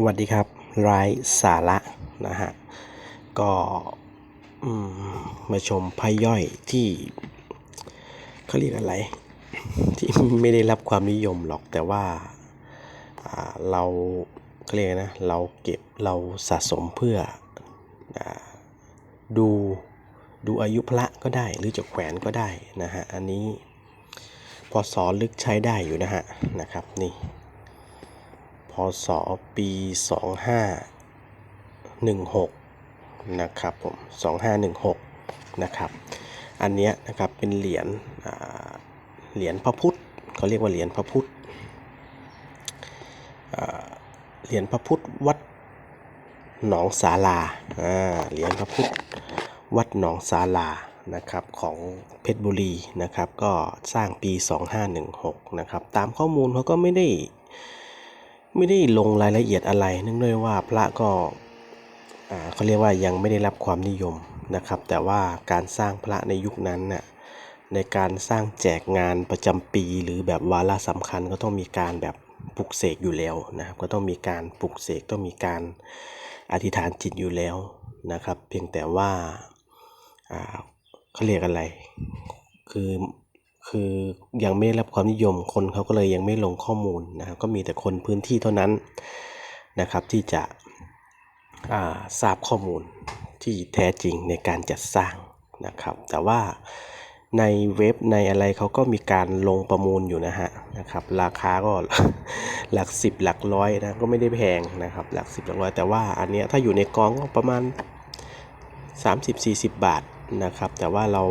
สวัสดีครับไร้สาระนะฮะ ก็มมาชมไพ่ย่อยที่เขาเรียกอะไร ที่ไม่ได้รับความนิยมหรอกแต่ว่าเราเขาเรียกนะ เราเก็บเราสะสมเพื่ออดูดูอายุพระก็ได้หรือจะแขวนก็ได้นะฮะ อันนี้พอสอนลึกใช้ได้อยู่นะฮะนะครับนี่ ศปี 2516 นะครับผม 2516 นะครับ อันเนี้ยนะครับเป็นเหรียญเหรียญพระพุทธเขาเรียกว่าเหรียญพระพุทธเหรียญพระพุทธวัดหนองสาลาเหรียญพระพุทธวัดหนองสาลานะครับของเพชรบุรีนะครับก็สร้างปี 2516 นะครับตามข้อมูลเขาก็ไม่ได้ ไม่ได้ลงรายละเอียดอะไรเนื่องด้วยว่าพระก็เขาเรียกว่ายังไม่ได้รับความนิยมนะครับ แต่ว่าการสร้างพระในยุคนั้นน่ะในการสร้างแจกงานประจำปี หรือแบบวาระสำคัญก็ต้องมีการแบบปลุกเสกอยู่แล้วนะครับ ก็ต้องมีการปลุกเสกต้องมีการอธิษฐานจิตอยู่แล้วนะครับ เพียงแต่ว่าอ่าเขาเรียกอะไร คือ คือยังไม่รับความนิยมคนเขาก็เลยยังไม่ลงข้อมูลนะครับก็มีแต่คนพื้นที่เท่านั้นนะครับที่จะาทราบข้อมูลที่แท้จริงในการจัดสร้างนะครับ แต่ว่าในเว็บในอะไรเขาก็มีการลงประมูลอยู่นะฮะนะครับ ราคาก็หลักสิบหลักร้อยนะก็ไม่ได้แพงนะครับ หลักสิบหลักร้อยแต่ว่าอันเนี้ยถ้าอยู่ในกองก็ประมาณ 30-40 บาทนะครับ แต่ว่าเรา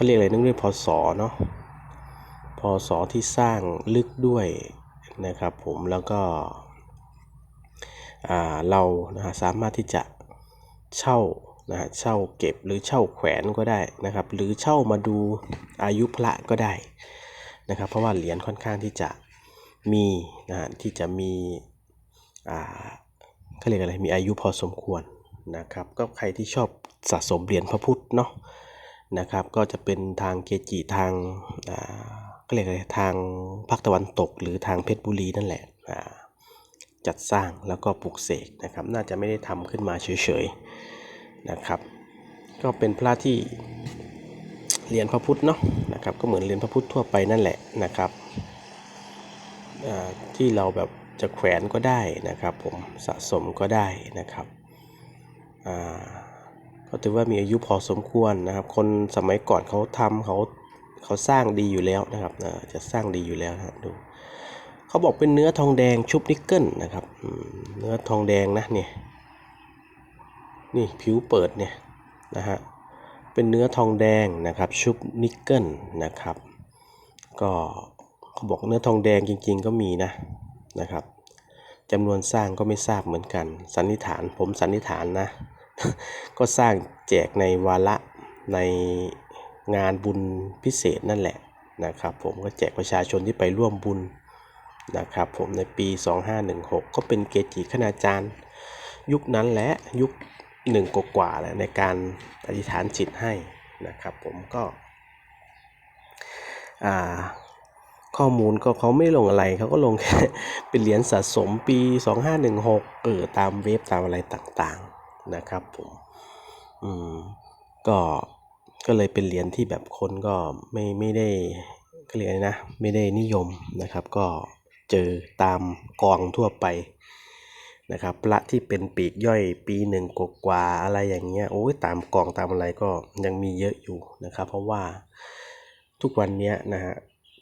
เขาเรียกอะไรนึกด้วยพศเนาะพศที่สร้างลึกด้วยนะครับผมแล้วก็เรานะฮะสามารถที่จะเช่านะฮะเช่าเก็บหรือเช่าแขวนก็ได้นะครับ หรือเช่ามาดูอายุพระก็ได้นะครับ เพราะว่าเหรียญค่อนข้างที่จะมีนะฮะที่จะมีอ่าเขาเรียกอะไรมีอายุพอสมควรนะครับ ก็ใครที่ชอบสะสมเหรียญพระพุทธเนาะ นะครับ ก็จะเป็นทางเกจิทางก็เรียกอะไรทางภาคตะวันตก หรือทางเพชรบุรีนั่นแหละจัดสร้างแล้วก็ปลูกเสกนะครับ น่าจะไม่ได้ทำขึ้นมาเฉยๆนะครับ ก็เป็นพระที่เรียญพระพุทธเนาะนะครับ ก็เหมือนเรียญพระพุทธทั่วไปนั่นแหละนะครับที่เราแบบจะแขวนก็ได้นะครับ ผมสะสมก็ได้นะครับ ก็ถือว่ามีอายุพอสมควรนะครับ คนสมัยก่อนเขาทำเขาเขาสร้างดีอยู่แล้วนะครับจะสร้างดีอยู่แล้วนะครับดูเขาบอกเป็นเนื้อทองแดงชุบนิกเกิลนะครับเนื้อทองแดงนะเนี่ยนี่ผิวเปิดเนี่ยนะฮะเป็นเนื้อทองแดงนะครับชุบนิกเกิลนะครับ ก็เขาบอกเนื้อทองแดงจริง ๆ ก็มีนะนะครับจำนวนสร้างก็ไม่ทราบเหมือนกัน สันนิษฐานผมสันนิษฐานนะ ก็สร้างแจกในวาระในงานบุญพิเศษนั่นแหละนะครับผมก็แจกประชาชนที่ไปร่วมบุญนะครับผมในปี 2516 ก็เป็นเกจิคณาจารย์ ยุคนั้นและยุคหนึ่งกว่าแหละในการอธิษฐานจิตให้นะครับผมก็ข้อมูลก็เขาไม่ลงอะไรเขาก็ลงแค่เป็นเหรียญสะสมปี 2516เออตามเว็บตามอะไรต่าง นะครับผมอืมก็ก็เลยเป็นเหรียญที่แบบคนก็ไม่ไม่ได้ก็เรียกนะ ไม่ได้นิยมนะครับ ก็เจอตามกองทั่วไปนะครับพระที่เป็นปีกย่อยปีหนึ่งกว่าอะไรอย่างเงี้ยโอ้ยตามกองตามอะไรก็ยังมีเยอะอยู่นะครับ เพราะว่าทุกวันเนี้ยนะฮะ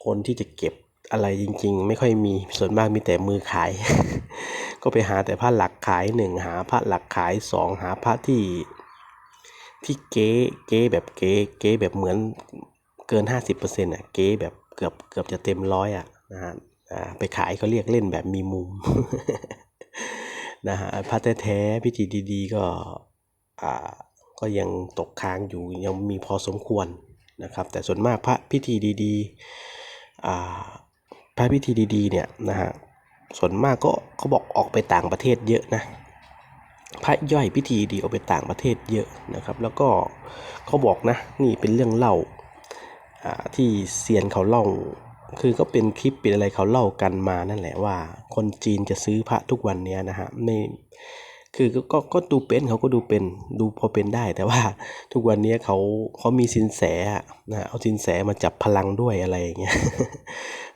คนที่จะเก็บอะไรจริง ๆ ไม่ค่อยมีส่วนมากมีแต่มือขาย ก็ไปหาแต่พระหลักขายหนึ่งหาพระหลักขายสองหาพระที่ที่เก๊เก๊แบบเก๊เก๊แบบเหมือนเกินห้าสิบเปอร์เซ็นต์อะเก๊แบบเกือบเกือบจะเต็มร้อยอะนะฮะอ่าไปขายเขาเรียกเล่นแบบมีมุมนะฮะพระแท้ๆพิธีดีๆ ก็อ่าก็ยังตกค้างอยู่ยังมีพอสมควรนะครับ แต่ส่วนมากพระพิธีดีๆอ่าพระพิธีดีๆเนี่ยนะฮะ ส่วนมากก็เขาบอกออกไปต่างประเทศเยอะนะพระย่อยพิธีดีออกไปต่างประเทศเยอะนะครับ แล้วก็เขาบอกนะนี่เป็นเรื่องเล่าที่เซียนเขาเล่า คือก็เป็นคลิปเป็นอะไรเขาเล่ากันมานั่นแหละว่า คนจีนจะซื้อพระทุกวันนี้นะฮะไม่ คือก็ก็ก็ดูเป็นเขาก็ดูเป็นดูพอเป็นได้ แต่ว่าทุกวันนี้เขาเขามีสินแสนะเอาสินแสมาจับพลังด้วยอะไรอย่างเงี้ย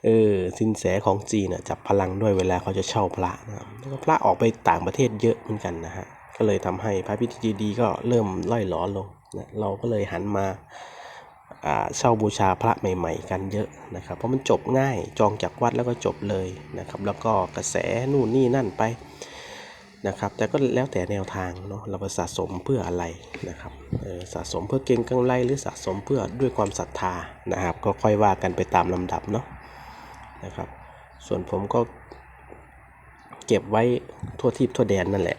เออสินแสของจีนอะจับพลังด้วยเวลาเขาจะเช่าพระนะแล้วก็พระออกไปต่างประเทศเยอะเหมือนกันนะฮะก็เลยทำให้พระพิธีดีก็เริ่มล่อยหลอลงนะเราก็เลยหันมาอ่าเช่าบูชาพระใหม่ ๆ กันเยอะนะครับ เพราะมันจบง่ายจองจากวัดแล้วก็จบเลยนะครับ แล้วก็กระแสนู่นนี่นั่นไป นะครับ แต่ก็แล้วแต่แนวทางเนาะเราไปสะสมเพื่ออะไรนะครับสะสมเพื่อเก่งกำไรหรือสะสมเพื่อด้วยความศรัทธานะครับ ก็ค่อยว่ากันไปตามลำดับเนาะนะครับ ส่วนผมก็เก็บไว้ทั่วทิพย์ทั่วแดนนั่นแหละ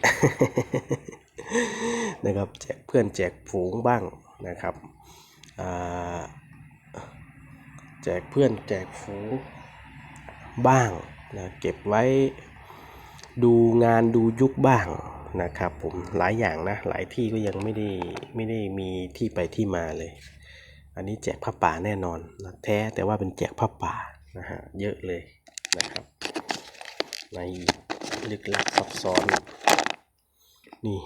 นะครับแจกเพื่อนแจกฝูงบ้างนะครับแจกเพื่อนแจกฝูงบ้างนะเก็บไว้ ดูงานดูยุคบ้างนะครับผมหลายอย่างนะ หลายที่ก็ยังไม่ได้ไม่ได้มีที่ไปที่มาเลย อันนี้แจกผ้าป่าแน่นอนนะแท้แต่ว่าเป็นแจกผ้าป่านะฮะเยอะเลยนะครับ ในลึกลับซับซ้อน นี่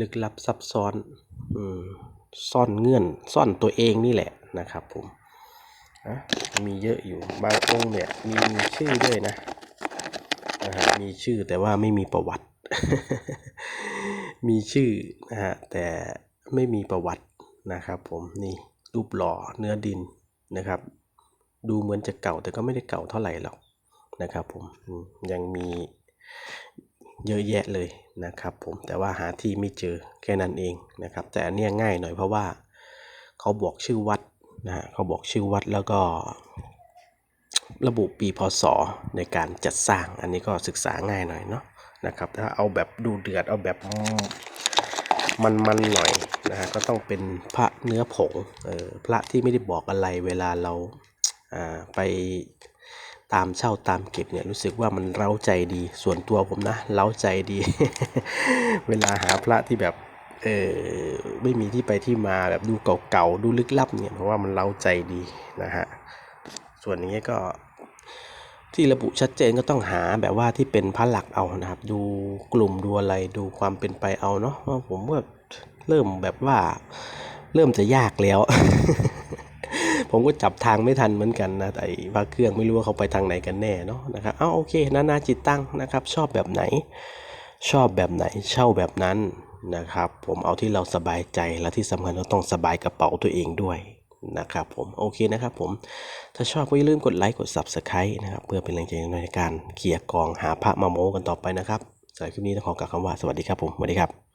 ลึกลับซับซ้อนอืมซ่อนเงื่อนซ่อนตัวเองนี่แหละนะครับผมนะมีเยอะอยู่บางองค์เนี่ยมีชื่อด้วยนะ นะฮะมีชื่อแต่ว่าไม่มีประวัติ มีชื่อนะฮะแต่ไม่มีประวัตินะครับ ผมนี่รูปหล่อเนื้อดินนะครับ ดูเหมือนจะเก่าแต่ก็ไม่ได้เก่าเท่าไหร่หรอกนะครับ ผมยังมีเยอะแยะเลยนะครับ ผมแต่ว่าหาที่ไม่เจอแค่นั้นเองนะครับ แต่อันนี้ง่ายหน่อยเพราะว่าเขาบอกชื่อวัดนะฮะเขาบอกชื่อวัดแล้วก็ ระบุปีพศในการจัดสร้าง อันนี้ก็ศึกษาง่ายหน่อยเนาะนะครับ ถ้าเอาแบบดูเดือดเอาแบบมันๆหน่อยนะฮะก็ต้องเป็นพระเนื้อผงเออพระที่ไม่ได้บอกอะไรเวลาเราอ่าไปตามเช่าตามเก็บเนี่ยรู้สึกว่ามันเร้าใจดีส่วนตัวผมนะเร้าใจดี เวลาหาพระที่แบบเออไม่มีที่ไปที่มาแบบดูเก่าๆดูลึกลับเนี่ยเพราะว่ามันเร้าใจดีนะฮะส่วนอย่างเงี้ยก็ ที่ระบุชัดเจนก็ต้องหาแบบว่าที่เป็นพระหลักเอานะครับ ดูกลุ่มดูอะไรดูความเป็นไปเอาเนาะเพราะผมว่าเริ่มแบบว่า เริ่มจะยากแล้ว ผมก็จับทางไม่ทันเหมือนกันนะแต่ว่าเครื่องไม่รู้ว่าเขาไปทางไหนกันแน่เนาะนะครับเอาโอเคนานาจิตตั้งนะครับ ชอบแบบไหน ชอบแบบไหนเช่าแบบนั้นนะครับ ผมเอาที่เราสบายใจและที่สำคัญก็ต้องสบายกระเป๋าตัวเองด้วย นะครับผมโอเคนะครับผมถ้าชอบก็อย่าลืมกดไลค์กด Subscribe นะครับ เพื่อเป็นแรงใจในการเคลียร์กองหาพระมาโมกันต่อไปนะครับสำหรับคลิปนี้ต้องขอกล่าวคำว่าสวัสดีครับผมสวัสดีครับ